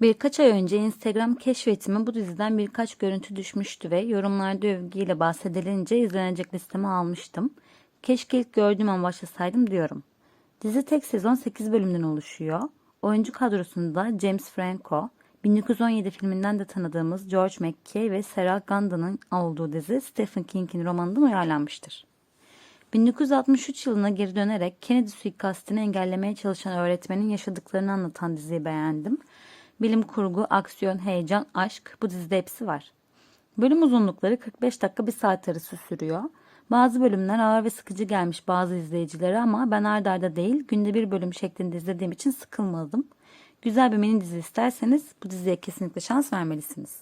Birkaç ay önce Instagram keşfetime bu diziden birkaç görüntü düşmüştü ve yorumlarda övgüyle bahsedilince izlenecek listeme almıştım. Keşke ilk gördüğüm an başlasaydım diyorum. Dizi tek sezon 8 bölümden oluşuyor. Oyuncu kadrosunda James Franco, 1917 filminden de tanıdığımız George McKay ve Sarah Gunda'nın olduğu dizi Stephen King'in romanından uyarlanmıştır. 1963 yılına geri dönerek Kennedy suikastini engellemeye çalışan öğretmenin yaşadıklarını anlatan diziyi beğendim. Bilim kurgu, aksiyon, heyecan, aşk bu dizide hepsi var. Bölüm uzunlukları 45 dakika bir saat arası sürüyor. Bazı bölümler ağır ve sıkıcı gelmiş bazı izleyicilere ama ben ardarda arda değil günde bir bölüm şeklinde izlediğim için sıkılmadım. Güzel bir mini dizi isterseniz bu diziye kesinlikle şans vermelisiniz.